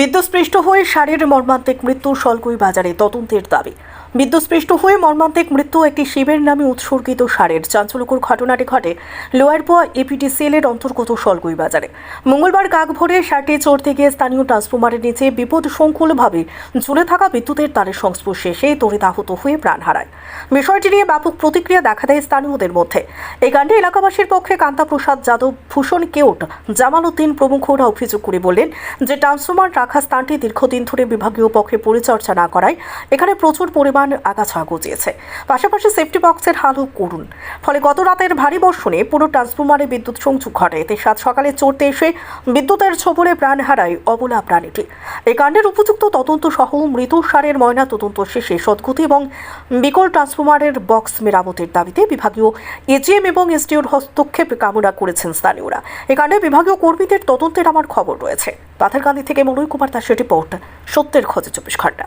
বিদ্যুৎস্পৃষ্ট হয়ে শারীর মর্মান্তিক মৃত্যু সলকুই বাজারে তদন্তের দাবি। বিদ্যুৎস্পৃষ্ট হয়ে মর্মান্তিক মৃত্যু একটি শিবের নামে উৎসর্গিত সারের চাঞ্চল্যকর ঘটনাটি ঘটে লোয়ারপোয়া এপিটিসিএল এর অন্তর্গত সলকুই বাজারে। মঙ্গলবার কাক ভোরে সারটি চড়তে গিয়ে স্থানীয় ট্রান্সফরমারের নিচে বিপদ সংকুলভাবে ঝুলে থাকা বিদ্যুতের তারের সংস্পর্শে সে তড়িতাহত হয়ে প্রাণ হারায়। বিষয়টি নিয়ে ব্যাপক প্রতিক্রিয়া দেখা দেয় স্থানীয়দের মধ্যে। এই কাণ্ডে এলাকাবাসীর পক্ষে কান্তাপ্রসাদ যাদব, ভূষণ কেউট, জামাল উদ্দিন প্রমুখরা অভিযোগ করে বললেন যে ট্রান্সফরমার রাখা স্থানটি দীর্ঘদিন ধরে বিভাগীয় পক্ষে পরিচর্যা না করায় এখানে প্রচুর পরিমাণ আগাছা গজিয়েছে। পাশাপাশি সেফটি বক্সের হালও করুন। ফলে গত রাতের ভারী বর্ষণে পুরো ট্রান্সফরমারে বিদ্যুৎ সংযোগ ঘটে। এতে সাত সকালে চড়তে এসে বিদ্যুতের ছোবলে প্রাণ হারায় অবলা প্রাণীটি। এই কাণ্ডের উপযুক্ত তদন্ত সহ মৃত সারের ময়না তদন্ত শেষে সদ্গতি এবং বিকল ট্রান্সফরমারের বক্স মেরামতের দাবিতে বিভাগীয় এজিএম এবং এসডিওর হস্তক্ষেপ কামনা করেছেন স্থানীয়রা। এ কাণ্ডে বিভাগীয় কর্মীদের তদন্তের আমার খবর রয়েছে। পাথারকান্দি থেকে মনুই কুমার দাসের রিপোর্ট সত্যের খোঁজে চব্বিশ ঘণ্টা।